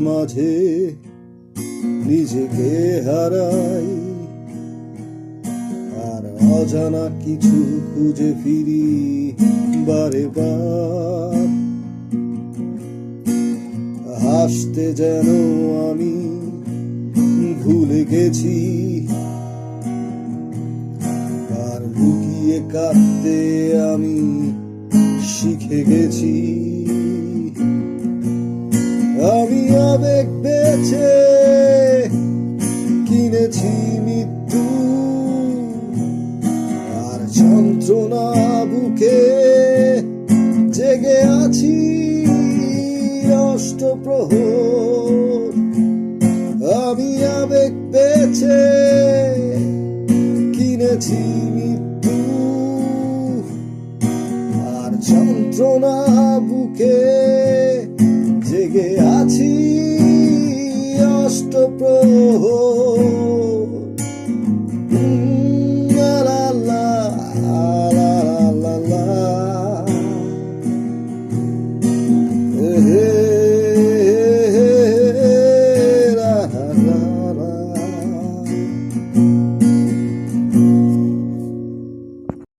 মাঝে নিজেকে হারাই। আর অজানা কিছু খুঁজে ফিরি বারে বার। হাসতে যেন আমি ভুলে গেছি। আর লুকিয়ে কাঁদতে আমি শিখে গেছি। কিনেছি মৃত্যু আর যন্ত্রণা বুকে জেগে আছি অষ্টপ্রহর। আমি আবেগ বেছে কিনেছি মৃত্যু, আর যন্ত্রণা বুকে জেগে আছি অষ্টপ্রহর।